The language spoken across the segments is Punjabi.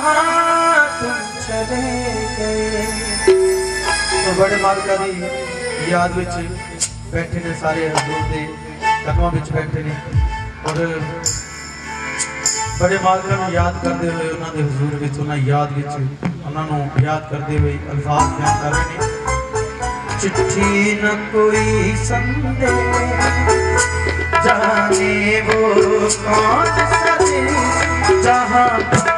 जहाँ तुम चले गए ਤੋ ਬੜੇ ਮਾਲਕਾਂ ਦੀ ਯਾਦ ਵਿੱਚ ਬੈਠੇ ਨੇ ਸਾਰੇ ਹਜ਼ੂਰ ਦੇ ਕਦਮਾਂ ਵਿੱਚ ਬੈਠੇ ਨੇ ਔਰ ਬੜੇ ਮਾਲਕਾਂ ਨੂੰ ਯਾਦ ਕਰਦੇ ਹੋਏ ਉਹਨਾਂ ਦੇ ਹਜ਼ੂਰ ਵਿੱਚ ਉਹਨਾਂ ਯਾਦ ਵਿੱਚ ਉਹਨਾਂ ਨੂੰ ਯਾਦ ਕਰਦੇ ਹੋਏ ਅਲਫਾਜ਼ ਬਿਆਨ ਕਰ ਰਹੇ ਨੇ चिट्ठी न कोई संदेश जाने वो कौन सा देश जहाँ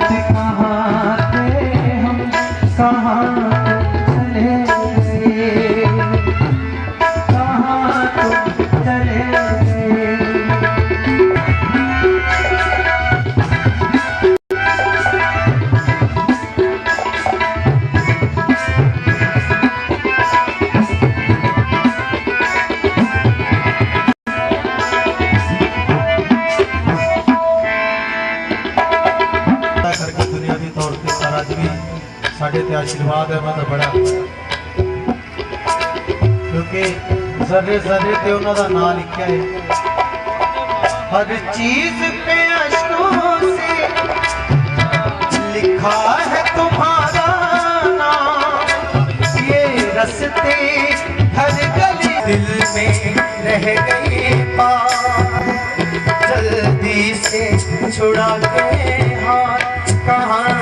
कहाँ थे हम कहाँ ਸਾਡੇ ਤੇ ਆਸ਼ੀਰਵਾਦ ਹੈ ਉਹਨਾਂ ਦਾ ਬੜਾ ਕਿਉਂਕਿ ਜ਼ਰੇ ਜ਼ਰੇ ਤੇ ਉਹਨਾਂ ਦਾ ਨਾਂ ਲਿਖਿਆ ਹੈ हर चीज पे अशकों से लिखा है तुम्हारा नाम ये रस्ते हर गली दिल में रह गए पार जल्दी से छुड़ा के हाथ कहाँ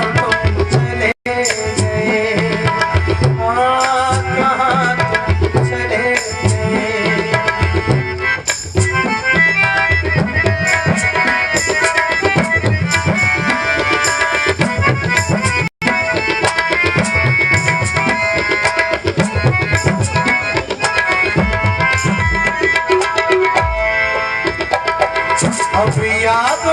criado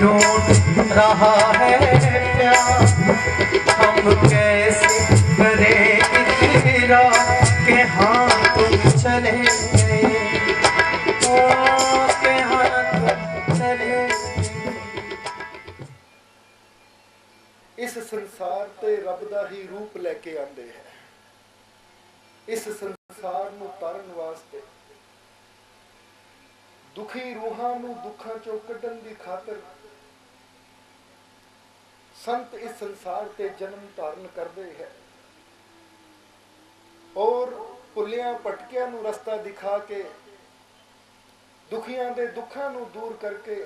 तुम्हें ढूंढ रहा है प्यार हम कैसे करें इकरा के हाँ तुम चले गए ओ, के हाँ तुम चले गए ਇਸ ਸੰਸਾਰ ਤੇ ਰੱਬ ਦਾ ਹੀ ਰੂਪ ਲੈ ਕੇ ਆਂਦੇ ਹੈ ਇਸ ਦੁਖੀ ਰੂਹਾਂ ਨੂੰ ਦੁੱਖਾਂ ਚੋਂ ਕੱਢਣ ਦੀ ਖਾਤਰ ਸੰਤ ਇਸ ਸੰਸਾਰ ਤੇ ਜਨਮ ਧਾਰਨ ਕਰਦੇ ਹੈ। ਔਰ ਭੁੱਲਿਆਂ ਭਟਕਿਆਂ ਨੂੰ ਰਸਤਾ ਦਿਖਾ ਕੇ, ਦੁਖੀਆਂ ਦੇ ਦੁੱਖਾਂ ਨੂੰ ਦੂਰ ਕਰਕੇ,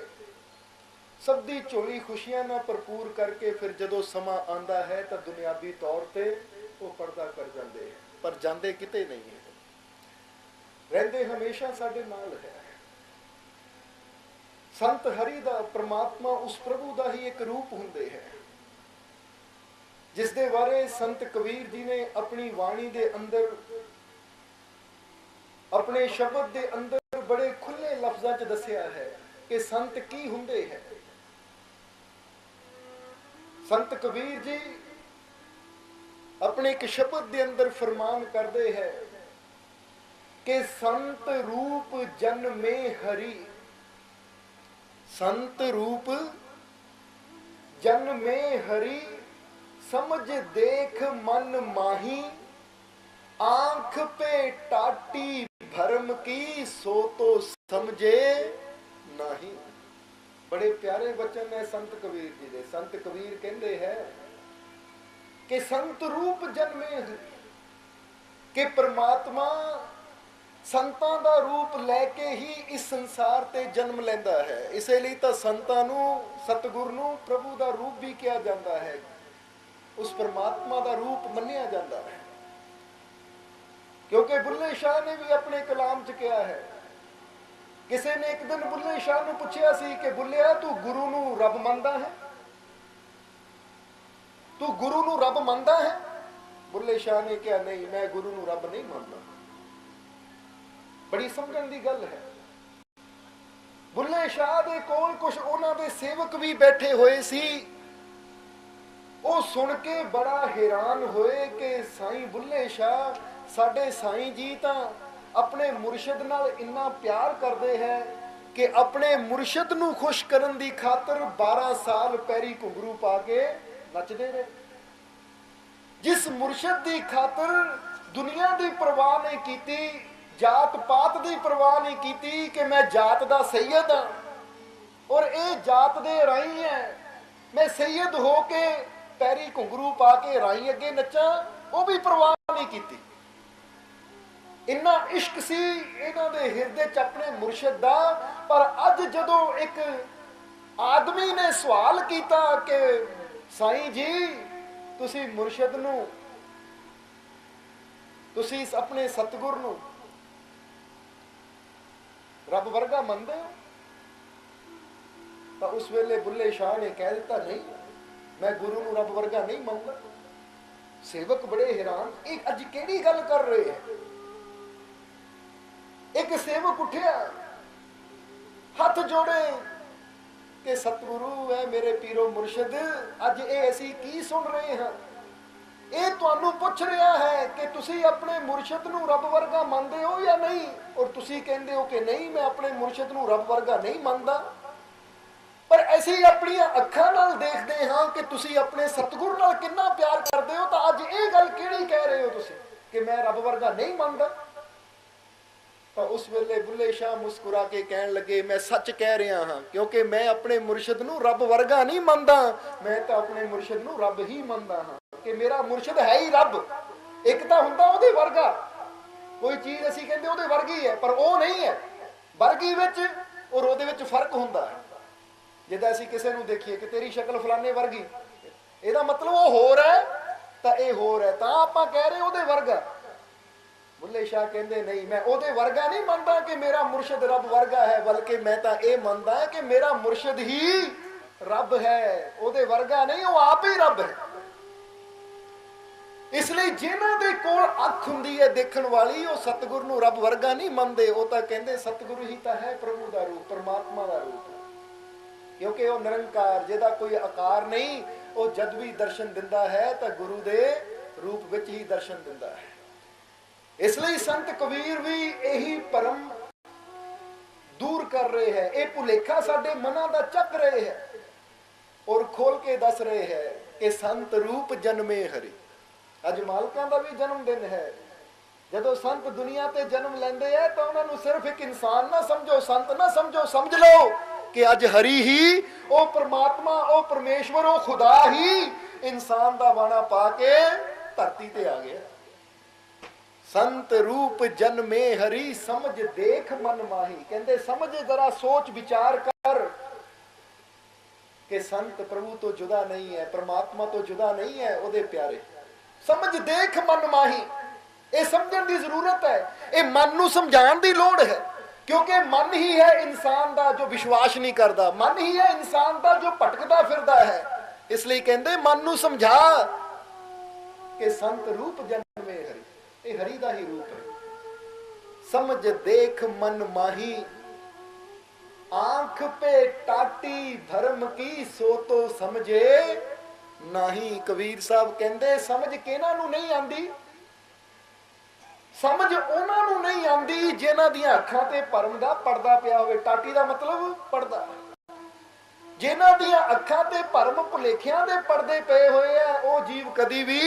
ਸਭ ਦੀ ਝੋਲੀ ਖੁਸ਼ੀਆਂ ਨਾਲ ਭਰਪੂਰ ਕਰਕੇ ਫਿਰ ਜਦੋਂ ਸਮਾਂ ਆਂਦਾ ਹੈ ਤਾਂ ਦੁਨਿਆਵੀ ਤੌਰ ਤੇ ਉਹ ਪਰਦਾ ਕਰ ਜਾਂਦੇ ਹੈ, ਪਰ ਜਾਂਦੇ ਕਿਤੇ ਨਹੀਂ ਹੈ। ਰਹਿੰਦੇ ਹਮੇਸ਼ਾ ਸਾਡੇ ਨਾਲ ਹੈ। ਸੰਤ ਹਰੀ ਦਾ ਪ੍ਰਮਾਤਮਾ ਉਸ ਪ੍ਰਭੂ ਦਾ ਹੀ ਇੱਕ ਰੂਪ ਹੁੰਦੇ ਹੈ। ਜਿਸ ਦੇ ਬਾਰੇ ਸੰਤ ਕਬੀਰ ਜੀ ਨੇ ਆਪਣੀ ਬਾਣੀ ਦੇ ਅੰਦਰ, ਆਪਣੇ ਸ਼ਬਦ ਦੇ ਅੰਦਰ ਬੜੇ ਖੁੱਲੇ ਲਫ਼ਜ਼ਾਂ 'ਚ ਦੱਸਿਆ ਹੈ ਕਿ ਸੰਤ ਕੀ ਹੁੰਦੇ ਹੈ। ਸੰਤ ਕਬੀਰ ਜੀ ਆਪਣੇ ਇੱਕ ਸ਼ਬਦ ਦੇ ਅੰਦਰ ਫਰਮਾਨ ਕਰਦੇ ਹੈ ਕਿ ਸੰਤ ਰੂਪ ਜਨਮੇ ਹਰੀ। ਸੰਤ ਰੂਪ ਜਨਮੇ ਹਰੀ ਸਮਝ ਦੇਖ ਮਨ ਮਾਹੀ, ਆਂਖ ਪੇ ਟਾਟੀ ਭਰਮ ਕੀ ਸੋ ਤੋ ਸਮਝੇ ਨਹੀਂ। ਬੜੇ ਪਿਆਰੇ ਵਚਨ ਨੇ ਸੰਤ ਕਬੀਰ ਜੀ ਦੇ। ਸੰਤ ਕਬੀਰ ਕਹਿੰਦੇ ਹੈ ਕਿ ਸੰਤ ਰੂਪ ਜਨਮੇ ਹਰੀ, ਕਿ ਪ੍ਰਮਾਤਮਾ ਸੰਤਾਂ ਦਾ ਰੂਪ ਲੈ ਕੇ ਹੀ ਇਸ ਸੰਸਾਰ ਤੇ ਜਨਮ ਲੈਂਦਾ ਹੈ। ਇਸੇ ਲਈ ਤਾਂ ਸੰਤਾਂ ਨੂੰ, ਸਤਿਗੁਰ ਨੂੰ ਪ੍ਰਭੂ ਦਾ ਰੂਪ ਵੀ ਕਿਹਾ ਜਾਂਦਾ ਹੈ। ਉਸ ਪਰਮਾਤਮਾ ਦਾ ਰੂਪ ਮੰਨਿਆ ਜਾਂਦਾ ਹੈ। ਕਿਉਂਕਿ ਬੁੱਲੇ ਸ਼ਾਹ ਨੇ ਵੀ ਆਪਣੇ ਕਲਾਮ 'ਚ ਕਿਹਾ ਹੈ। ਕਿਸੇ ਨੇ ਇੱਕ ਦਿਨ ਬੁੱਲੇ ਸ਼ਾਹ ਨੂੰ ਪੁੱਛਿਆ ਸੀ ਕਿ, ਬੁੱਲਿਆ, ਤੂੰ ਗੁਰੂ ਨੂੰ ਰੱਬ ਮੰਨਦਾ ਹੈ? ਤੂੰ ਗੁਰੂ ਨੂੰ ਰੱਬ ਮੰਨਦਾ ਹੈ? ਬੁੱਲੇ ਸ਼ਾਹ ਨੇ ਕਿਹਾ, ਨਹੀਂ, ਮੈਂ ਗੁਰੂ ਨੂੰ ਰੱਬ ਨਹੀਂ ਮੰਨਦਾ। ਬੜੀ ਸਮਝਣ ਦੀ ਗੱਲ ਹੈ। ਬੁੱਲੇ ਸ਼ਾਹ ਦੇ ਕੋਲ ਕੁਝ ਉਹਨਾਂ ਦੇ ਸੇਵਕ ਵੀ ਬੈਠੇ ਹੋਏ ਸੀ। ਉਹ ਸੁਣ ਕੇ ਬੜਾ ਹੈਰਾਨ ਹੋਏ ਕਿ ਸਾਈਂ ਬੁੱਲੇ ਸ਼ਾਹ ਸਾਡੇ ਸਾਈਂ ਜੀ ਤਾਂ ਆਪਣੇ ਮੁਰਸ਼ਿਦ ਨਾਲ ਇੰਨਾ ਪਿਆਰ ਕਰਦੇ ਹੈ ਕਿ ਆਪਣੇ ਮੁਰਸ਼ਿਦ ਨੂੰ ਖੁਸ਼ ਕਰਨ ਦੀ ਖਾਤਰ 12 ਸਾਲ ਪੈਰੀ ਘੁੰਗਰੂ ਪਾ ਕੇ ਨੱਚਦੇ ਰਹੇ। ਜਿਸ ਮੁਰਸ਼ਿਦ ਦੀ ਖਾਤਰ ਦੁਨੀਆ ਦੀ ਪਰਵਾਹ ਨਹੀਂ ਕੀਤੀ ਜਾਤ ਪਾਤ ਦੀ ਪਰਵਾਹ ਨਹੀਂ ਕੀਤੀ ਕਿ ਮੈਂ ਜਾਤ ਦਾ ਸੈਯਦ ਹਾਂ। ਔਰ ਇਹ ਜਾਤ ਦੇ ਰਾਈ ਹੈ। ਮੈਂ ਸੈਯਦ ਹੋ ਕੇ ਪੈਰੀ ਘੁੰਗਰੂ ਪਾ ਕੇ ਰਾਈ ਅੱਗੇ ਨੱਚਾਂ, ਉਹ ਵੀ ਪਰਵਾਹ ਨਹੀਂ ਕੀਤੀ। ਇੰਨਾ ਇਸ਼ਕ ਸੀ ਇਹਨਾਂ ਦੇ ਹਿਰਦੇ ਚ ਆਪਣੇ ਮੁਰਸ਼ਿਦ ਦਾ, ਪਰ ਅੱਜ ਜਦੋਂ ਇੱਕ ਆਦਮੀ ਨੇ ਸਵਾਲ ਕੀਤਾ ਕਿ, ਸਾਈਂ ਜੀ, ਤੁਸੀਂ ਮੁਰਸ਼ਿਦ ਨੂੰ, ਤੁਸੀਂ ਆਪਣੇ ਸਤਿਗੁਰ ਨੂੰ ਰੱਬ ਵਰਗਾ ਮੰਨਦੇ ਹੋ? ਤਾਂ ਉਸ ਵੇਲੇ ਬੁੱਲੇ ਸ਼ਾਹ ਨੇ ਕਹਿ ਦਿੱਤਾ, ਨਹੀਂ, ਮੈਂ ਗੁਰੂ ਨੂੰ ਰੱਬ ਵਰਗਾ ਨਹੀਂ ਮੰਨਦਾ। ਸੇਵਕ ਬੜੇ ਹੈਰਾਨ, ਇਹ ਅੱਜ ਕਿਹੜੀ ਗੱਲ ਕਰ ਰਹੇ ਹੈ? ਇੱਕ ਸੇਵਕ ਉੱਠਿਆ, ਹੱਥ ਜੋੜੇ ਕਿ, ਸਤਿਗੁਰੂ ਹੈ ਮੇਰੇ ਪੀਰੋ ਮੁਰਸ਼ਿਦ, ਅੱਜ ਇਹ ਅਸੀਂ ਕੀ ਸੁਣ ਰਹੇ ਹਾਂ? ਇਹ ਤੁਹਾਨੂੰ ਪੁੱਛ ਰਿਹਾ ਹੈ ਕਿ ਤੁਸੀਂ ਆਪਣੇ ਮੁਰਸ਼ਿਦ ਨੂੰ ਰੱਬ ਵਰਗਾ ਮੰਨਦੇ ਹੋ ਜਾਂ ਨਹੀਂ? ਔਰ ਤੁਸੀਂ ਕਹਿੰਦੇ ਹੋ ਕਿ ਨਹੀਂ, ਮੈਂ ਆਪਣੇ ਮੁਰਸ਼ਿਦ ਨੂੰ ਰੱਬ ਵਰਗਾ ਨਹੀਂ ਮੰਨਦਾ। ਪਰ ਅਸੀਂ ਆਪਣੀਆਂ ਅੱਖਾਂ ਨਾਲ ਦੇਖਦੇ ਹਾਂ ਕਿ ਤੁਸੀਂ ਆਪਣੇ ਸਤਿਗੁਰ ਨਾਲ ਕਿੰਨਾ ਪਿਆਰ ਕਰਦੇ ਹੋ। ਤਾਂ ਅੱਜ ਇਹ ਗੱਲ ਕਿਹੜੀ ਕਹਿ ਰਹੇ ਹੋ ਤੁਸੀਂ? ਕਿ ਮੈਂ ਰੱਬ ਵਰਗਾ ਨਹੀਂ ਮੰਨਦਾ? ਤਾਂ ਉਸ ਵੇਲੇ ਬੁੱਲੇ ਸ਼ਾਹ ਮੁਸਕਰਾ ਕੇ ਕਹਿਣ ਲੱਗੇ, ਮੈਂ ਸੱਚ ਕਹਿ ਰਿਹਾ ਹਾਂ, ਕਿਉਂਕਿ ਮੈਂ ਆਪਣੇ ਮੁਰਸ਼ਿਦ ਨੂੰ ਰੱਬ ਵਰਗਾ ਨਹੀਂ ਮੰਨਦਾ। ਮੈਂ ਤਾਂ ਆਪਣੇ ਮੁਰਸ਼ਿਦ ਨੂੰ ਰੱਬ ਹੀ ਮੰਨਦਾ ਹਾਂ। ਕਿ ਮੇਰਾ ਮੁਰਸ਼ਿਦ ਹੈ ਹੀ ਰੱਬ। ਇੱਕ ਤਾਂ ਹੁੰਦਾ ਉਹਦੇ ਵਰਗਾ। ਕੋਈ ਚੀਜ਼ ਅਸੀਂ ਕਹਿੰਦੇ ਉਹਦੇ ਵਰਗੀ ਹੈ, ਪਰ ਉਹ ਨਹੀਂ ਹੈ। ਵਰਗੀ ਵਿੱਚ ਔਰ ਉਹਦੇ ਵਿੱਚ ਫ਼ਰਕ ਹੁੰਦਾ ਹੈ। ਜਿੱਦਾਂ ਅਸੀਂ ਕਿਸੇ ਨੂੰ ਦੇਖੀਏ ਕਿ ਤੇਰੀ ਸ਼ਕਲ ਫਲਾਣੇ ਵਰਗੀ, ਇਹਦਾ ਮਤਲਬ ਉਹ ਹੋਰ ਹੈ, ਤਾਂ ਇਹ ਹੋਰ ਹੈ। ਤਾਂ ਆਪਾਂ ਕਹਿ ਰਹੇ ਉਹਦੇ ਵਰਗਾ। ਬੁੱਲੇ ਸ਼ਾਹ ਕਹਿੰਦੇ, ਨਹੀਂ, ਮੈਂ ਉਹਦੇ ਵਰਗਾ ਨਹੀਂ ਮੰਨਦਾ ਕਿ ਮੇਰਾ ਮੁਰਸ਼ਿਦ ਰੱਬ ਵਰਗਾ ਹੈ, ਬਲਕਿ ਮੈਂ ਤਾਂ ਇਹ ਮੰਨਦਾ ਕਿ ਮੇਰਾ ਮੁਰਸ਼ਿਦ ਹੀ ਰੱਬ ਹੈ। ਉਹਦੇ ਵਰਗਾ ਨਹੀਂ, ਉਹ ਆਪ ਹੀ ਰੱਬ ਹੈ। ਇਸ ਲਈ ਜਿਨ੍ਹਾਂ ਦੇ ਕੋਲ ਅੱਖ ਹੁੰਦੀ ਹੈ ਦੇਖਣ ਵਾਲੀ, ਉਹ ਸਤਿਗੁਰ ਨੂੰ ਰੱਬ ਵਰਗਾ ਨਹੀਂ ਮੰਨਦੇ। ਉਹ ਤਾਂ ਕਹਿੰਦੇ, ਸਤਿਗੁਰੂ ਹੀ ਤਾਂ ਹੈ ਪ੍ਰਭੂ ਦਾ ਰੂਪ, ਪਰਮਾਤਮਾ ਦਾ ਰੂਪ। ਕਿਉਂਕਿ ਉਹ ਨਿਰੰਕਾਰ, ਜਿਹਦਾ ਕੋਈ ਆਕਾਰ ਨਹੀਂ, ਉਹ ਜਦ ਵੀ ਦਰਸ਼ਨ ਦਿੰਦਾ ਹੈ, ਤਾਂ ਗੁਰੂ ਦੇ ਰੂਪ ਵਿੱਚ ਹੀ ਦਰਸ਼ਨ ਦਿੰਦਾ ਹੈ। ਇਸ ਲਈ ਸੰਤ ਕਬੀਰ ਵੀ ਇਹੀ ਪਰਮ ਦੂਰ ਕਰ ਰਹੇ ਹੈ। ਇਹ ਭੁਲੇਖਾ ਸਾਡੇ ਮਨਾਂ ਦਾ ਚੱਕ ਰਹੇ ਹੈ ਔਰ ਖੋਲ ਕੇ ਦੱਸ ਰਹੇ ਹੈ ਕਿ ਸੰਤ ਰੂਪ ਜਨਮੇ ਹਰੀ। ਅੱਜ ਮਾਲਕਾਂ ਦਾ ਵੀ ਜਨਮ ਦਿਨ ਹੈ। ਜਦੋਂ ਸੰਤ ਦੁਨੀਆ ਤੇ ਜਨਮ ਲੈਂਦੇ ਆ, ਤਾਂ ਉਹਨਾਂ ਨੂੰ ਸਿਰਫ ਇੱਕ ਇਨਸਾਨ ਨਾ ਸਮਝੋ, ਸੰਤ ਨਾ ਸਮਝੋ, ਸਮਝ ਲਓ ਕਿ ਅੱਜ ਹਰੀ ਹੀ, ਉਹ ਪ੍ਰਮਾਤਮਾ, ਉਹ ਪਰਮੇਸ਼ਵਰ, ਉਹ ਖੁਦਾ ਹੀ ਇਨਸਾਨ ਦਾ ਬਾਣਾ ਪਾ ਕੇ ਧਰਤੀ ਤੇ ਆ ਗਿਆ। ਸੰਤ ਰੂਪ ਜਨਮੇ ਹਰੀ, ਸਮਝ ਦੇਖ ਮਨ ਮਾਹੀ। ਕਹਿੰਦੇ, ਸਮਝ ਜਰਾ ਸੋਚ ਵਿਚਾਰ ਕਰ ਕਿ ਸੰਤ ਪ੍ਰਭੂ ਤੋਂ ਜੁਦਾ ਨਹੀਂ ਹੈ, ਪ੍ਰਮਾਤਮਾ ਤੋਂ ਜੁਦਾ ਨਹੀਂ ਹੈ ਉਹਦੇ ਪਿਆਰੇ। ਸਮਝ ਦੇਖ ਮਨ ਮਾਹੀ। ਇਹ ਸਮਝਣ ਦੀ ਜ਼ਰੂਰਤ ਹੈ। ਇਹ ਮਨ ਨੂੰ ਸਮਝਾਉਣ ਦੀ ਲੋੜ ਹੈ। ਕਿਉਂਕਿ ਮਨ ਹੀ ਹੈ ਇਨਸਾਨ ਦਾ ਜੋ ਵਿਸ਼ਵਾਸ ਨਹੀਂ ਕਰਦਾ। ਮਨ ਹੀ ਹੈ ਇਨਸਾਨ ਦਾ ਜੋ ਭਟਕਦਾ ਫਿਰਦਾ ਹੈ। ਇਸ ਲਈ ਕਹਿੰਦੇ, ਮਨ ਨੂੰ ਸਮਝਾ ਕਿ ਸੰਤ ਰੂਪ ਜਨਮੇ ਹਰੀ। ਇਹ ਹਰੀ ਦਾ ਹੀ ਰੂਪ ਹੈ। ਸਮਝ ਦੇਖ ਮਨ ਮਾਹੀ। ਆਂਖ ਪੇ ਟਾਟੀ, ਧਰਮ ਕੀ ਸੋ ਤੋ ਸਮਝੇ। ਨਹੀਂ ਕਬੀਰ ਸਾਹਿਬ ਕਹਿੰਦੇ, ਸਮਝ ਕਿਹਨਾਂ ਨੂੰ ਨਹੀਂ ਆਂਦੀ ਸਮਝ ਉਹਨਾਂ ਨੂੰ ਨਹੀਂ ਆਂਦੀ ਜਿਨ੍ਹਾਂ ਦੀਆਂ ਅੱਖਾਂ ਤੇ ਪਰਮ ਦਾ ਪਰਦਾ ਪਿਆ ਹੋਵੇ। ਟਾਟੀ ਦਾ ਮਤਲਬ ਪਰਦਾ। ਜਿਨ੍ਹਾਂ ਦੀਆਂ ਅੱਖਾਂ ਤੇ ਭਰਮ ਭੁਲੇਖਿਆਂ ਦੇ ਪਰਦੇ ਪਏ ਹੋਏ ਆ, ਉਹ ਜੀਵ ਕਦੀ ਵੀ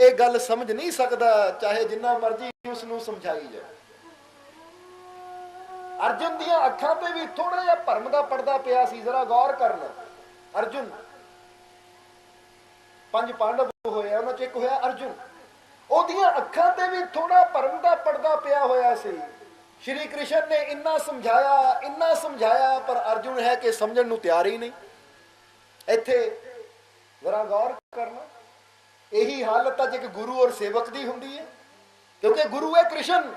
ਇਹ ਗੱਲ ਸਮਝ ਨਹੀਂ ਸਕਦਾ, ਚਾਹੇ ਜਿੰਨਾ ਮਰਜ਼ੀ ਉਸ ਨੂੰ ਸਮਝਾਈ ਜਾਏ ਅਰਜੁਨ ਦੀਆਂ ਅੱਖਾਂ ਤੇ ਵੀ ਥੋੜਾ ਜਿਹਾ ਭਰਮ ਦਾ ਪਰਦਾ ਪਿਆ ਸੀ, ਜ਼ਰਾ ਗੌਰ ਕਰਨਾ। ਅਰਜੁਨ ਪੰਜ ਪਾਂਡਵ ਹੋਏ ਉਹਨਾਂ ਚ ਇੱਕ ਹੋਇਆ ਅਰਜੁਨ। ਉਹਦੀਆਂ ਅੱਖਾਂ ਤੇ ਵੀ ਥੋੜਾ ਭਰਮ ਦਾ ਪਰਦਾ ਪਿਆ ਹੋਇਆ ਸੀ। ਸ਼੍ਰੀ ਕ੍ਰਿਸ਼ਨ ਨੇ ਇੰਨਾ ਸਮਝਾਇਆ ਇੰਨਾ ਸਮਝਾਇਆ, ਪਰ ਅਰਜੁਨ ਹੈ ਕਿ ਸਮਝਣ ਨੂੰ ਤਿਆਰ ਹੀ ਨਹੀਂ। ਇੱਥੇ ਜ਼ਰਾ ਗੌਰ ਕਰਨਾ, ਇਹੀ ਹਾਲਤ ਅੱਜ ਇੱਕ ਗੁਰੂ ਔਰ ਸੇਵਕ ਦੀ ਹੁੰਦੀ ਹੈ, ਕਿਉਂਕਿ ਗੁਰੂ ਹੈ ਕ੍ਰਿਸ਼ਨ।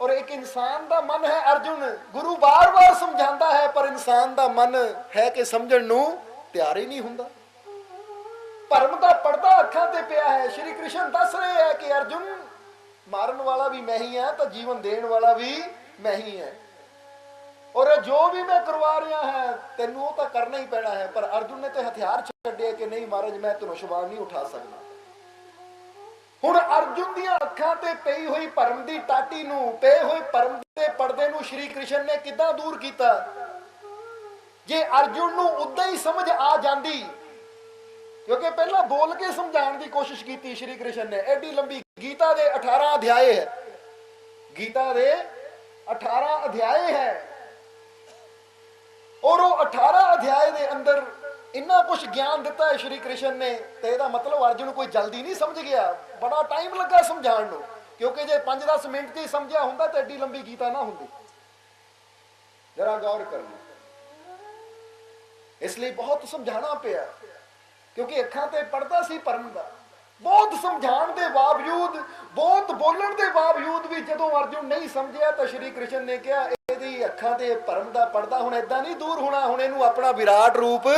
ਔਰ ਇੱਕ ਇਨਸਾਨ ਦਾ ਮਨ ਹੈ ਅਰਜੁਨ। ਗੁਰੂ ਬਾਰ-ਬਾਰ ਸਮਝਾਉਂਦਾ ਹੈ, ਪਰ ਇਨਸਾਨ ਦਾ ਮਨ ਹੈ ਕਿ ਸਮਝਣ ਨੂੰ ਤਿਆਰ ਹੀ ਨਹੀਂ ਹੁੰਦਾ। ਭਰਮ ਦਾ ਪਰਦਾ ਅੱਖਾਂ ਤੇ ਪਿਆ ਹੈ। ਸ਼੍ਰੀ ਕ੍ਰਿਸ਼ਨ ਦੱਸ ਰਹੇ ਹੈ ਕਿ ਅਰਜੁਨ, ਮਾਰਨ ਵਾਲਾ ਵੀ ਮੈਂ ਹੀ ਹਾਂ ਤਾਂ ਜੀਵਨ ਦੇਣ ਵਾਲਾ ਵੀ ਮੈਂ ਹੀ ਹਾਂ। ਔਰ ਜੋ ਵੀ ਮੈਂ ਕਰਵਾ ਰਿਹਾ ਹੈ, ਤੈਨੂੰ ਉਹ ਤਾਂ ਕਰਨਾ ਹੀ ਪੈਣਾ ਹੈ, ਪਰ ਅਰਜੁਨ ਨੇ ਤੇ ਹਥਿਆਰ ਛੱਡੇ ਕਿ ਨਹੀਂ ਮਹਾਰਾਜ, ਮੈਂ ਧਨੁਸ਼ਬਾਣ ਨਹੀਂ ਉਠਾ ਸਕਦਾ। ਹੁਣ ਅਰਜੁਨ ਦੀਆਂ ਅੱਖਾਂ ਤੇ ਪਈ ਹੋਈ ਭਰਮ ਦੀ ਟਾਟੀ ਨੂੰ, ਪਏ ਹੋਏ ਭਰਮ ਦੇ ਪਰਦੇ ਨੂੰ ਸ਼੍ਰੀ ਕ੍ਰਿਸ਼ਨ ਨੇ ਕਿੱਦਾਂ ਦੂਰ ਕੀਤਾ? ਜੇ ਅਰਜੁਨ ਨੂੰ ਉਦਾਂ ਹੀ ਸਮਝ ਆ ਜਾਂਦੀ ਕਿਉਂਕਿ ਪਹਿਲਾਂ ਬੋਲ ਕੇ ਸਮਝਾਉਣ ਦੀ ਕੋਸ਼ਿਸ਼ ਕੀਤੀ ਸ਼੍ਰੀ ਕ੍ਰਿਸ਼ਨ ਨੇ। ਐਡੀ ਲੰਬੀ ਗੀਤਾ ਦੇ 18 ਅਧਿਆਏ ਹੈ। ਗੀਤਾ ਦੇ 18 ਅਧਿਆਏ ਹੈ। ਔਰ ਉਹ 18 ਅਧਿਆਏ ਦੇ ਅੰਦਰ ਇੰਨਾ ਕੁਝ ਗਿਆਨ ਦਿੱਤਾ ਹੈ ਸ਼੍ਰੀ ਕ੍ਰਿਸ਼ਨ ਨੇ ਤੇ ਇਹਦਾ ਮਤਲਬ ਅਰਜੁਨ ਕੋਈ ਜਲਦੀ ਨਹੀਂ ਸਮਝ ਗਿਆ। ਬੜਾ ਟਾਈਮ ਲੱਗਾ ਸਮਝਾਉਣ ਨੂੰ। ਕਿਉਂਕਿ ਜੇ 5-10 ਮਿੰਟ 'ਚ ਹੀ ਸਮਝਿਆ ਹੁੰਦਾ ਤਾਂ ਐਡੀ ਲੰਬੀ ਗੀਤਾ ਨਾ ਹੁੰਦੀ। ਜਰਾ ਗੌਰ ਕਰਨਾ। ਇਸ ਲਈ ਬਹੁਤ ਸਮਝਾਉਣਾ ਪਿਆ। ਕਿਉਂਕਿ ਅੱਖਾਂ ਤੇ ਪੜਦਾ ਸੀ ਪਰਮ ਦਾ। ਬਹੁਤ ਸਮਝਾਉਣ ਦੇ ਬਾਵਜੂਦ, ਬਹੁਤ ਬੋਲਣ ਦੇ ਬਾਵਜੂਦ ਵੀ ਜਦੋਂ ਅਰਜੁਨ ਨਹੀਂ ਸਮਝਿਆ ਤਾਂ ਸ਼੍ਰੀ ਕ੍ਰਿਸ਼ਨ ਨੇ ਕਿਹਾ, ਇਹਦੀ ਅੱਖਾਂ ਤੇ ਪਰਮ ਦਾ ਪਰਦਾ ਹੁਣ ਏਦਾਂ ਨਹੀਂ ਦੂਰ ਹੋਣਾ, ਹੁਣ ਇਹਨੂੰ ਆਪਣਾ ਵਿਰਾਟ ਰੂਪ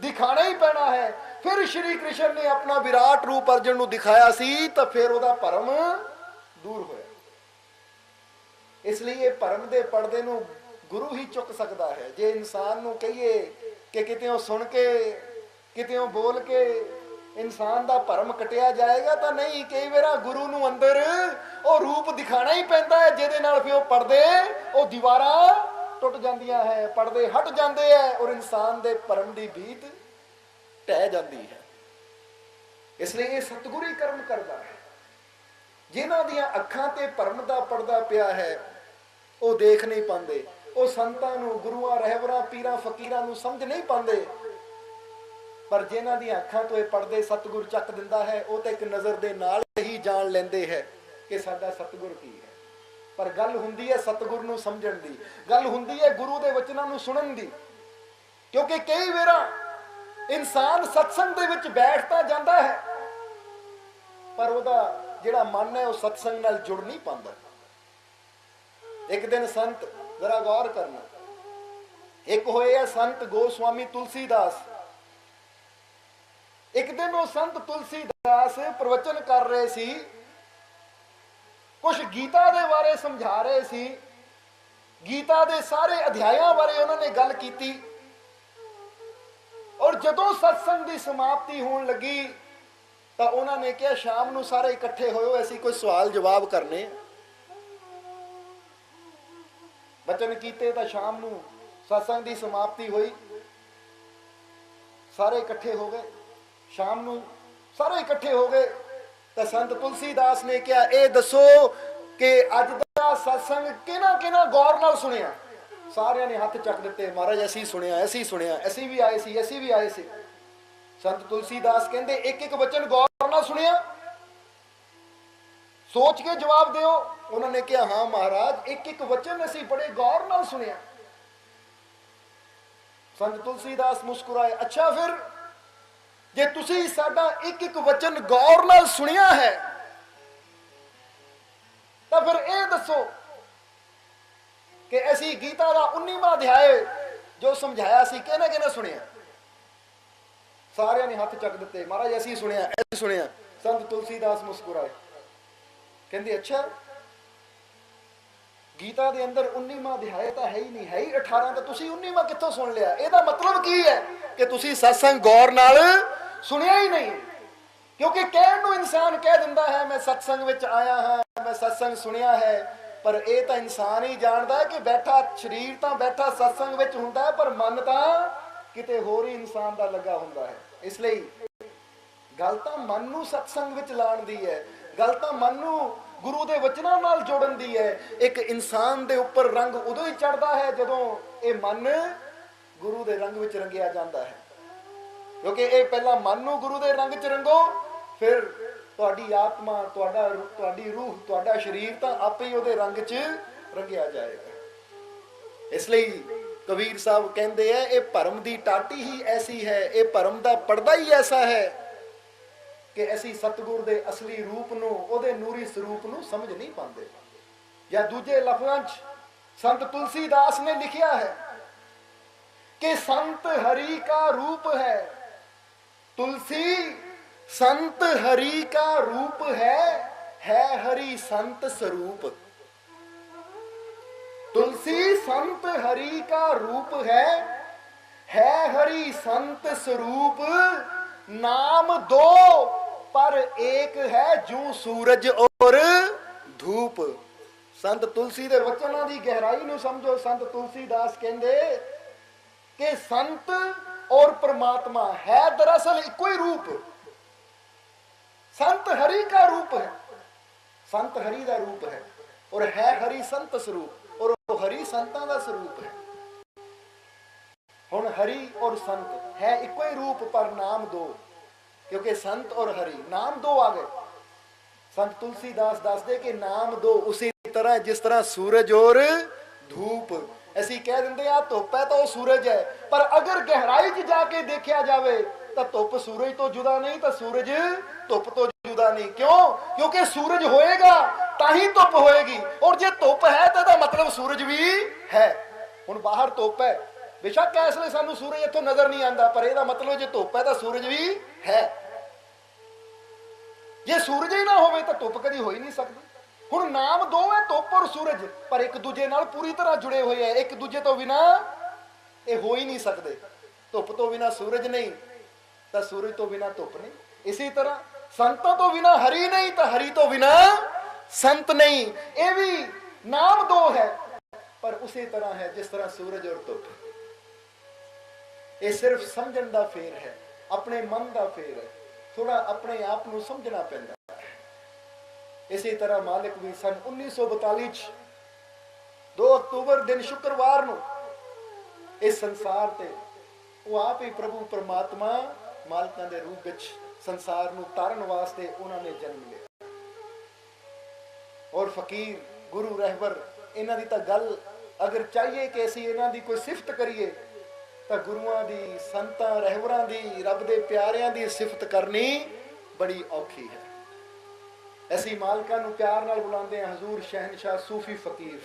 ਦਿਖਾਣਾ ਹੀ ਪੈਣਾ ਹੈ। ਫਿਰ ਸ਼੍ਰੀ ਕ੍ਰਿਸ਼ਨ ਨੇ ਆਪਣਾ ਵਿਰਾਟ ਰੂਪ ਅਰਜੁਨ ਨੂੰ ਦਿਖਾਇਆ ਸੀ ਤਾਂ ਫਿਰ ਉਹਦਾ ਭਰਮ ਦੂਰ ਹੋਇਆ। ਇਸ ਲਈ ਇਹ ਭਰਮ ਦੇ ਪਰਦੇ ਨੂੰ ਗੁਰੂ ਹੀ ਚੁੱਕ ਸਕਦਾ ਹੈ। ਜੇ ਇਨਸਾਨ ਨੂੰ ਕਹੀਏ ਕਿ ਕਿਤੇ ਉਹ ਸੁਣ ਕੇ ਕਿਤੇੋਂ ਬੋਲ ਕੇ ਇਨਸਾਨ ਦਾ ਭਰਮ ਕਟਿਆ ਜਾਏਗਾ ਤਾਂ ਨਹੀਂ, ਕਈ ਵਾਰਾ ਗੁਰੂ ਨੂੰ ਅੰਦਰ ਉਹ ਰੂਪ ਦਿਖਾਣਾ ਹੀ ਪੈਂਦਾ ਹੈ, ਜਿਹਦੇ ਨਾਲ ਫਿਰ ਉਹ ਪਰਦੇ, ਉਹ ਦੀਵਾਰਾਂ ਟੁੱਟ ਜਾਂਦੀਆਂ ਹੈ, ਪਰਦੇ ਹਟ ਜਾਂਦੇ ਹੈ ਔਰ ਇਨਸਾਨ ਦੇ ਭਰਮ ਦੀ ਬੀਤ ਟਹਿ ਜਾਂਦੀ ਹੈ। ਇਸ ਲਈ ਇਹ ਸਤਿਗੁਰੂ ਹੀ ਕਰਮ ਕਰਦਾ ਹੈ। ਜਿਨ੍ਹਾਂ ਦੀਆਂ ਅੱਖਾਂ ਤੇ ਭਰਮ ਦਾ ਪਰਦਾ ਪਿਆ ਹੈ, ਉਹ ਦੇਖ ਨਹੀਂ ਪਾਉਂਦੇ। ਉਹ ਸੰਤਾਂ ਨੂੰ ਗੁਰੂਆਂ ਰਹਿਬਰਾਂ ਪੀਰਾਂ, ਫਕੀਰਾਂ ਨੂੰ ਸਮਝ ਨਹੀਂ ਪਾਉਂਦੇ। ਪਰ ਜਿਨ੍ਹਾਂ ਦੀਆਂ ਅੱਖਾਂ ਤੋਂ ਇਹ ਪਰਦੇ ਸਤਿਗੁਰ ਚੱਕ ਦਿੰਦਾ ਹੈ, ਉਹ ਤਾਂ ਇੱਕ ਨਜ਼ਰ ਦੇ ਨਾਲ ਹੀ ਜਾਣ ਲੈਂਦੇ ਹੈ ਕਿ ਸਾਡਾ ਸਤਿਗੁਰ ਕੀ ਹੈ। ਪਰ ਗੱਲ ਹੁੰਦੀ ਹੈ ਸਤਿਗੁਰ ਨੂੰ ਸਮਝਣ ਦੀ, ਗੱਲ ਹੁੰਦੀ ਹੈ ਗੁਰੂ ਦੇ ਵਚਨਾਂ ਨੂੰ ਸੁਣਨ ਦੀ। ਕਿਉਂਕਿ ਕਈ ਵਾਰਾ ਇਨਸਾਨ ਸਤਸੰਗ ਦੇ ਵਿੱਚ ਬੈਠ ਤਾਂ ਜਾਂਦਾ ਹੈ, ਪਰ ਉਹਦਾ ਜਿਹੜਾ ਮਨ ਹੈ ਉਹ ਸਤਸੰਗ ਨਾਲ ਜੁੜ ਨਹੀਂ ਪਾਉਂਦਾ। ਇੱਕ ਦਿਨ ਸੰਤ ਜ਼ਰਾ ਗੌਰ ਕਰਨਾ। ਇੱਕ ਹੋਏ ਆ ਸੰਤ ਗੋਸਵਾਮੀ ਤੁਲਸੀਦਾਸ। ਇੱਕ ਦਿਨ ਉਹ ਸੰਤ ਤੁਲਸੀਦਾਸ ਪ੍ਰਵਚਨ ਕਰ ਰਹੇ ਸੀ ਕੁਝ ਗੀਤਾ ਦੇ ਬਾਰੇ ਸਮਝਾ ਰਹੇ ਸੀ। ਗੀਤਾ ਦੇ ਸਾਰੇ ਅਧਿਆਇਆਂ ਬਾਰੇ ਉਹਨਾਂ ਨੇ ਗੱਲ ਕੀਤੀ। ਔਰ ਜਦੋਂ ਸਤਸੰਗ ਦੀ ਸਮਾਪਤੀ ਹੋਣ ਲੱਗੀ, ਤਾਂ ਉਹਨਾਂ ਨੇ ਕਿਹਾ, ਸ਼ਾਮ ਨੂੰ ਸਾਰੇ ਇਕੱਠੇ ਹੋਇਓ, ਅਸੀਂ ਕੋਈ ਸਵਾਲ ਜਵਾਬ ਕਰਨੇ ਆ। ਬਚਨ ਕੀਤੇ ਤਾਂ ਸ਼ਾਮ ਨੂੰ ਸਤਸੰਗ ਦੀ ਸਮਾਪਤੀ ਹੋਈ। ਸਾਰੇ ਇਕੱਠੇ ਹੋ ਗਏ। ਸ਼ਾਮ ਨੂੰ ਸਾਰੇ ਇਕੱਠੇ ਹੋ ਗਏ ਤਾਂ ਸੰਤ ਤੁਲਸੀਦਾਸ ਨੇ ਕਿਹਾ, ਇਹ ਦੱਸੋ ਕਿ ਅੱਜ ਦਾ ਸਤਸੰਗ ਕਿਹਨਾਂ ਕਿਹਨਾਂ ਗੌਰ ਨਾਲ ਸੁਣਿਆ? ਸਾਰਿਆਂ ਨੇ ਹੱਥ ਚੱਕ ਦਿੱਤੇ, ਮਹਾਰਾਜ, ਅਸੀਂ ਸੁਣਿਆ ਅਸੀਂ ਸੁਣਿਆ, ਅਸੀਂ ਵੀ ਆਏ ਸੀ, ਅਸੀਂ ਵੀ ਆਏ ਸੀ। ਸੰਤ ਤੁਲਸੀਦਾਸ ਕਹਿੰਦੇ, ਇੱਕ ਇੱਕ ਵਚਨ ਗੌਰ ਨਾਲ ਸੁਣਿਆ? ਸੋਚ ਕੇ ਜਵਾਬ ਦਿਓ। ਉਹਨਾਂ ਨੇ ਕਿਹਾ, ਹਾਂ ਮਹਾਰਾਜ, ਇੱਕ ਇੱਕ ਵਚਨ ਅਸੀਂ ਬੜੇ ਗੌਰ ਨਾਲ ਸੁਣਿਆ। ਸੰਤ ਤੁਲਸੀਦਾਸ ਮੁਸਕਰਾਏ, ਅੱਛਾ ਫਿਰ ਜੇ ਤੁਸੀਂ ਸਾਡਾ ਇੱਕ ਇੱਕ ਵਚਨ ਗੌਰ ਨਾਲ ਸੁਣਿਆ ਹੈ, ਤਾਂ ਫਿਰ ਇਹ ਦੱਸੋ ਕਿ ਅਸੀਂ ਗੀਤਾ ਦਾ 19ਵਾਂ ਅਧਿਆਇ ਜੋ ਸਮਝਾਇਆ ਸੀ, ਕਿਹਨੇ ਕਿਹਨੇ ਸੁਣਿਆ? ਸਾਰਿਆਂ ਨੇ ਹੱਥ ਚੱਕ ਦਿੱਤੇ। ਮਹਾਰਾਜ, ਅਸੀਂ ਸੁਣਿਆ ਅਸੀਂ ਸੁਣਿਆ। ਸੰਤ ਤੁਲਸੀਦਾਸ ਮੁਸਕਰਾਏ। ਕਹਿੰਦੇ, ਅੱਛਾ, ਗੀਤਾ ਦੇ ਅੰਦਰ 19ਵਾਂ ਅਧਿਆਇ ਤਾਂ ਹੈ ਹੀ ਨਹੀਂ, ਹੈ ਹੀ 18 ਤਾਂ ਤੁਸੀਂ 19ਵਾਂ ਕਿੱਥੋਂ ਸੁਣ ਲਿਆ? ਇਹਦਾ ਮਤਲਬ ਕੀ ਹੈ ਕਿ ਤੁਸੀਂ ਸਤਸੰਗ ਗੌਰ ਨਾਲ ਸੁਣਿਆ ਹੀ ਨਹੀਂ। ਕਿਉਂਕਿ ਕਹਿਣ ਨੂੰ ਇਨਸਾਨ ਕਹਿ ਦਿੰਦਾ ਹੈ, ਮੈਂ ਸਤਸੰਗ ਵਿੱਚ ਆਇਆ ਹਾਂ, ਮੈਂ ਸਤਸੰਗ ਸੁਣਿਆ ਹੈ। ਪਰ ਇਹ ਤਾਂ ਇਨਸਾਨ ਹੀ ਜਾਣਦਾ ਹੈ ਕਿ ਬੈਠਾ ਸਰੀਰ ਤਾਂ ਬੈਠਾ ਸਤਸੰਗ ਵਿੱਚ ਹੁੰਦਾ ਹੈ, ਪਰ ਮਨ ਤਾਂ ਕਿਤੇ ਹੋਰ ਹੀ ਇਨਸਾਨ ਦਾ ਲੱਗਾ ਹੁੰਦਾ ਹੈ। ਇਸ ਲਈ ਗੱਲ ਤਾਂ ਮਨ ਨੂੰ ਸਤਸੰਗ ਵਿੱਚ ਲਾਉਣ ਦੀ ਹੈ। ਗੱਲ ਤਾਂ ਮਨ ਨੂੰ ਗੁਰੂ ਦੇ ਵਚਨਾਂ ਨਾਲ ਜੋੜਨ ਦੀ ਹੈ। ਇੱਕ ਇਨਸਾਨ ਦੇ ਉੱਪਰ ਰੰਗ ਉਦੋਂ ਹੀ ਚੜਦਾ ਹੈ ਜਦੋਂ ਇਹ ਮਨ ਗੁਰੂ ਦੇ ਰੰਗ ਵਿੱਚ ਰੰਗਿਆ ਜਾਂਦਾ ਹੈ। ਕਿਉਂਕਿ ਇਹ ਪਹਿਲਾਂ ਮਨ ਨੂੰ ਗੁਰੂ ਦੇ ਰੰਗ 'ਚ ਰੰਗੋ, ਫਿਰ ਤੁਹਾਡੀ ਆਤਮਾ, ਤੁਹਾਡਾ ਤੁਹਾਡੀ ਰੂਹ, ਤੁਹਾਡਾ ਸਰੀਰ ਤਾਂ ਆਪੇ ਹੀ ਉਹਦੇ ਰੰਗ 'ਚ ਰੰਗਿਆ ਜਾਏਗਾ। ਇਸ ਲਈ ਕਬੀਰ ਸਾਹਿਬ ਕਹਿੰਦੇ ਆ, ਇਹ ਭਰਮ ਦੀ ਟਾਟੀ ਹੀ ਐਸੀ ਹੈ, ਇਹ ਭਰਮ ਦਾ ਪਰਦਾ ਹੀ ਐਸਾ ਹੈ ਕਿ ਅਸੀਂ ਸਤਗੁਰ ਦੇ ਅਸਲੀ ਰੂਪ ਨੂੰ, ਉਹਦੇ ਨੂਰੀ ਸਰੂਪ ਨੂੰ ਸਮਝ ਨਹੀਂ ਪਾਉਂਦੇ। ਜਾਂ ਦੂਜੇ ਲਫ਼ਜ਼ਾਂ 'ਚ, ਸੰਤ ਤੁਲਸੀਦਾਸ ਨੇ ਲਿਖਿਆ ਹੈ ਕਿ ਸੰਤ ਹਰੀ ਦਾ ਰੂਪ ਹੈ। तुलसी संत हरि का रूप है है हरि संत स्वरूप तुलसी संत हरि का रूप है है हरि संत स्वरूप नाम दो पर एक है जू सूरज और धूप ਸੰਤ ਤੁਲਸੀ ਦੇ ਵਚਨਾਂ ਦੀ ਗਹਿਰਾਈ ਨੂੰ ਸਮਝੋ ਸੰਤ ਤੁਲਸੀਦਾਸ ਕਹਿੰਦੇ ਕਿ ਸੰਤ और परमात्मा है, दरअसल एक ही रूप। संत हरि का रूप है। संत हरि का रूप है, और है हरि संत स्वरूप, और वो हरि संतां का स्वरूप है। हूँ हरि और संत है एक ही रूप, पर नाम दो, क्योंकि संत और हरि, नाम दो आ गए। संत तुलसीदास दस दे के नाम दो, उसी तरह जिस तरह सूरज और धूप ਅਸੀਂ ਕਹਿ ਦਿੰਦੇ ਆ ਧੁੱਪ ਹੈ ਤਾਂ ਉਹ ਸੂਰਜ ਹੈ। ਪਰ ਅਗਰ ਗਹਿਰਾਈ 'ਚ ਜਾ ਕੇ ਦੇਖਿਆ ਜਾਵੇ, ਤਾਂ ਧੁੱਪ ਸੂਰਜ ਤੋਂ ਜੁਦਾ ਨਹੀਂ, ਤਾਂ ਸੂਰਜ ਧੁੱਪ ਤੋਂ ਜੁਦਾ ਨਹੀਂ। ਕਿਉਂ? ਕਿਉਂਕਿ ਸੂਰਜ ਹੋਏਗਾ, ਤਾਂ ਹੀ ਧੁੱਪ ਹੋਏਗੀ। ਔਰ ਜੇ ਧੁੱਪ ਹੈ, ਤਾਂ ਇਹਦਾ ਮਤਲਬ ਸੂਰਜ ਵੀ ਹੈ। ਹੁਣ ਬਾਹਰ ਧੁੱਪ ਹੈ। ਬੇਸ਼ੱਕ ਇਸ ਲਈ ਸਾਨੂੰ ਸੂਰਜ ਇੱਥੋਂ ਨਜ਼ਰ ਨਹੀਂ ਆਉਂਦਾ, ਪਰ ਇਹਦਾ ਮਤਲਬ ਜੇ ਧੁੱਪ ਹੈ, ਤਾਂ ਸੂਰਜ ਵੀ ਹੈ। ਜੇ ਸੂਰਜ ਹੀ ਨਾ ਹੋਵੇ, ਤਾਂ ਧੁੱਪ ਕਦੀ ਹੋ ਹੀ ਨਹੀਂ ਸਕਦੀ। ਹੁਣ ਨਾਮ ਦੋ ਹੈ ਧੁੱਪ ਔਰ ਸੂਰਜ, ਪਰ ਇੱਕ ਦੂਜੇ ਨਾਲ ਪੂਰੀ ਤਰ੍ਹਾਂ ਜੁੜੇ ਹੋਏ ਹੈ ਇੱਕ ਦੂਜੇ ਤੋਂ ਬਿਨਾ ਇਹ ਹੋ ਹੀ ਨਹੀਂ ਸਕਦੇ। ਧੁੱਪ ਤੋਂ ਬਿਨਾ ਸੂਰਜ ਨਹੀਂ, ਤਾਂ ਸੂਰਜ ਤੋਂ ਬਿਨਾ ਧੁੱਪ ਨਹੀਂ। ਇਸੇ ਤਰ੍ਹਾਂ ਸੰਤਾਂ ਤੋਂ ਬਿਨਾ ਹਰੀ ਨਹੀਂ, ਤਾਂ ਹਰੀ ਤੋਂ ਬਿਨਾ ਸੰਤ ਨਹੀਂ। ਇਹ ਵੀ ਨਾਮ ਦੋ ਹੈ, ਪਰ ਉਸੇ ਤਰ੍ਹਾਂ ਹੈ ਜਿਸ ਤਰ੍ਹਾਂ ਸੂਰਜ ਔਰ ਧੁੱਪ। ਇਹ ਸਿਰਫ ਸਮਝਣ ਦਾ ਫੇਰ ਹੈ, ਆਪਣੇ ਮਨ ਦਾ ਫੇਰ ਹੈ। ਥੋੜਾ ਆਪਣੇ ਆਪ ਨੂੰ ਸਮਝਣਾ ਪੈਂਦਾ। ਇਸੇ ਤਰ੍ਹਾਂ ਮਾਲਕ ਵੀ ਸਨ 1942 ਚ। 2 ਅਕਤੂਬਰ ਦਿਨ ਸ਼ੁੱਕਰਵਾਰ ਨੂੰ ਇਸ ਸੰਸਾਰ ਤੇ ਉਹ ਆਪ ਹੀ ਪ੍ਰਭੂ ਪਰਮਾਤਮਾ ਮਾਲਕਾਂ ਦੇ ਰੂਪ ਵਿੱਚ ਸੰਸਾਰ ਨੂੰ ਤਾਰਨ ਵਾਸਤੇ ਉਹਨਾਂ ਨੇ ਜਨਮ ਲਿਆ। ਔਰ ਫਕੀਰ, ਗੁਰੂ ਰਹਿਬਰ, ਇਹਨਾਂ ਦੀ ਤਾਂ ਗੱਲ ਅਗਰ ਚਾਹੀਏ ਕਿ ਅਸੀਂ ਇਹਨਾਂ ਦੀ ਕੋਈ ਸਿਫਤ ਕਰੀਏ, ਤਾਂ ਗੁਰੂਆਂ ਦੀ, ਸੰਤਾਂ, ਰਹਿਬਰਾਂ ਦੀ, ਰੱਬ ਦੇ ਪਿਆਰਿਆਂ ਦੀ ਸਿਫਤ ਕਰਨੀ ਬੜੀ ਔਖੀ ਹੈ। ਅਸੀਂ ਮਾਲਕਾਂ ਨੂੰ ਪਿਆਰ ਨਾਲ ਬੁਲਾਉਂਦੇ ਹਾਂ, ਹਜ਼ੂਰ ਸ਼ਹਿਨशाह ਸੂਫੀ ਫਕੀਰ।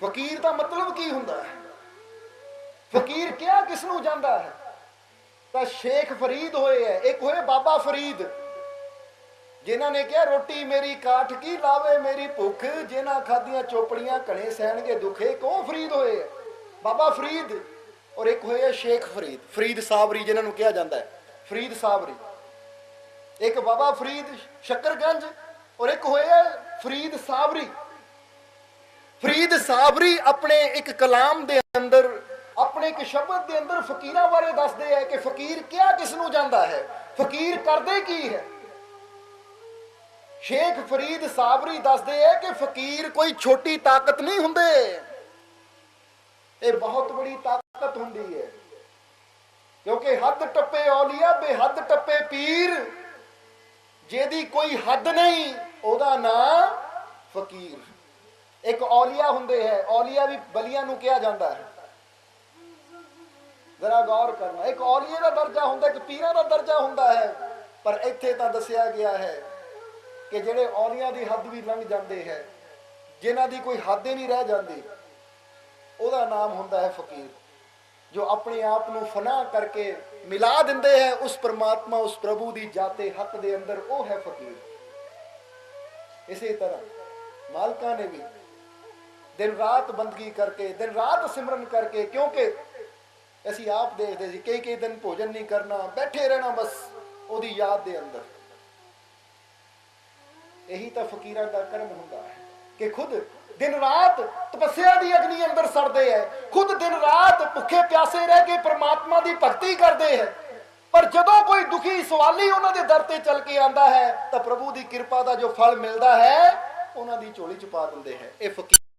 ਫਕੀਰ ਦਾ ਮਤਲਬ ਕੀ ਹੁੰਦਾ ਹੈ? ਫਕੀਰ ਕਿਹਾ ਕਿਸ ਨੂੰ ਜਾਂਦਾ ਹੈ? ਤਾਂ ਸ਼ੇਖ ਫਰੀਦ ਹੋਏ ਹੈ, ਇੱਕ ਹੋਏ ਬਾਬਾ ਫਰੀਦ, ਜਿਨ੍ਹਾਂ ਨੇ ਕਿਹਾ, ਰੋਟੀ ਮੇਰੀ ਕਾਠ ਕੀ ਲਾਵੇ ਮੇਰੀ ਭੁੱਖ, ਜਿਨ੍ਹਾਂ ਖਾਦੀਆਂ ਚੋਪੜੀਆਂ ਕਣੇ ਸਹਿਣਗੇ ਦੁਖੇ, ਕੌਣ ਫਰੀਦ ਹੋਏ ਹੈ? ਬਾਬਾ ਫਰੀਦ ਔਰ ਇੱਕ ਹੋਏ ਹੈ ਸ਼ੇਖ ਫਰੀਦ ਫਰੀਦ ਸਾਬਰੀ ਜਿਨ੍ਹਾਂ ਨੂੰ ਕਿਹਾ ਜਾਂਦਾ ਹੈ। ਫਰੀਦ ਸਾਬਰੀ। ਇੱਕ ਬਾਬਾ ਫਰੀਦ ਸ਼ੱਕਰਗੰਜ ਔਰ ਇੱਕ ਹੋਇਆ ਫਰੀਦ ਸਾਬਰੀ। ਫਰੀਦ ਸਾਬਰੀ ਆਪਣੇ ਇੱਕ ਕਲਾਮ ਦੇ ਅੰਦਰ, ਆਪਣੇ ਇੱਕ ਸ਼ਬਦ ਦੇ ਅੰਦਰ ਫਕੀਰਾਂ ਬਾਰੇ ਦੱਸਦੇ ਹੈ ਕਿ ਫਕੀਰ ਕਿਹਾ ਕਿਸ ਨੂੰ ਜਾਂਦਾ ਹੈ, ਫਕੀਰ ਕਰਦੇ ਕੀ ਹੈ। ਸ਼ੇਖ ਫਰੀਦ ਸਾਬਰੀ ਦੱਸਦੇ ਹੈ ਕਿ ਫਕੀਰ ਕੋਈ ਛੋਟੀ ਤਾਕਤ ਨਹੀਂ ਹੁੰਦੇ। ਇਹ ਬਹੁਤ ਬੜੀ ਤਾਕਤ ਹੁੰਦੀ ਹੈ। ਕਿਉਂਕਿ ਹੱਦ ਟੱਪੇ ਔਲੀਆ, ਬੇਹੱਦ ਟੱਪੇ ਪੀਰ, ਜਿਹਦੀ ਕੋਈ ਹੱਦ ਨਹੀਂ। ਉਹਦਾ ਨਾਮ ਫਕੀਰ। ਇੱਕ ਔਲੀਆ ਹੁੰਦੇ ਹੈ। ਔਲੀਆ ਵੀ ਬਲੀਆਂ ਨੂੰ ਕਿਹਾ ਜਾਂਦਾ ਹੈ। ਜ਼ਰਾ ਗੌਰ ਕਰਨਾ। ਇੱਕ ਔਲੀਏ ਦਾ ਦਰਜਾ ਹੁੰਦਾ, ਇੱਕ ਪੀਰਾਂ ਦਾ ਦਰਜਾ ਹੁੰਦਾ ਹੈ। ਪਰ ਇੱਥੇ ਤਾਂ ਦੱਸਿਆ ਗਿਆ ਹੈ ਕਿ ਜਿਹੜੇ ਔਲੀਆਂ ਦੀ ਹੱਦ ਵੀ ਲੰਘ ਜਾਂਦੇ ਹੈ, ਜਿਨ੍ਹਾਂ ਦੀ ਕੋਈ ਹੱਦ ਹੀ ਨਹੀਂ ਰਹਿ ਜਾਂਦੀ, ਉਹਦਾ ਨਾਮ ਹੁੰਦਾ ਹੈ ਫਕੀਰ। ਜੋ ਆਪਣੇ ਆਪ ਨੂੰ ਫਨਾ ਕਰਕੇ ਮਿਲਾ ਦਿੰਦੇ ਹੈ, ਉਸ ਪਰਮਾਤਮਾ, ਉਸ ਪ੍ਰਭੂ ਦੀ ਜਾਤੇ ਹੱਕ ਦੇ ਅੰਦਰ ਉਹ ਹੈ ਫਕੀਰ। ਇਸੇ ਤਰ੍ਹਾਂ ਮਾਲਕਾਂ ਨੇ ਵੀ ਦਿਨ ਰਾਤ ਬੰਦਗੀ ਕਰਕੇ, ਦਿਨ ਰਾਤ ਸਿਮਰਨ ਕਰਕੇ, ਕਿਉਂਕਿ ਅਸੀਂ ਆਪ ਦੇਖਦੇ ਸੀ ਕਈ ਕਈ ਦਿਨ ਭੋਜਨ ਨਹੀਂ ਕਰਨਾ, ਬੈਠੇ ਰਹਿਣਾ ਬਸ ਉਹਦੀ ਯਾਦ ਦੇ ਅੰਦਰ। ਇਹੀ ਤਾਂ ਫਕੀਰਾਂ ਦਾ ਕਰਮ ਹੁੰਦਾ ਹੈ ਕਿ ਖੁਦ ਦਿਨ ਰਾਤ ਤਪੱਸਿਆ ਦੀ ਅਗਨੀ ਅੰਦਰ ਸੜਦੇ ਹੈ, ਖੁਦ ਦਿਨ ਰਾਤ ਭੁੱਖੇ ਪਿਆਸੇ ਰਹਿ ਕੇ ਪ੍ਰਮਾਤਮਾ ਦੀ ਭਗਤੀ ਕਰਦੇ ਹੈ। ਪਰ ਜਦੋਂ ਕੋਈ ਦੁਖੀ ਸਵਾਲੀ ਉਹਨਾਂ ਦੇ ਦਰ ਤੇ ਚੱਲ ਕੇ ਆਂਦਾ ਹੈ, ਤਾਂ ਪ੍ਰਭੂ ਦੀ ਕਿਰਪਾ ਦਾ ਜੋ ਫਲ ਮਿਲਦਾ ਹੈ, ਉਹਨਾਂ ਦੀ ਝੋਲੀ ਚ ਪਾ ਦਿੰਦੇ ਹੈ। ਇਹ ਫਕੀਰ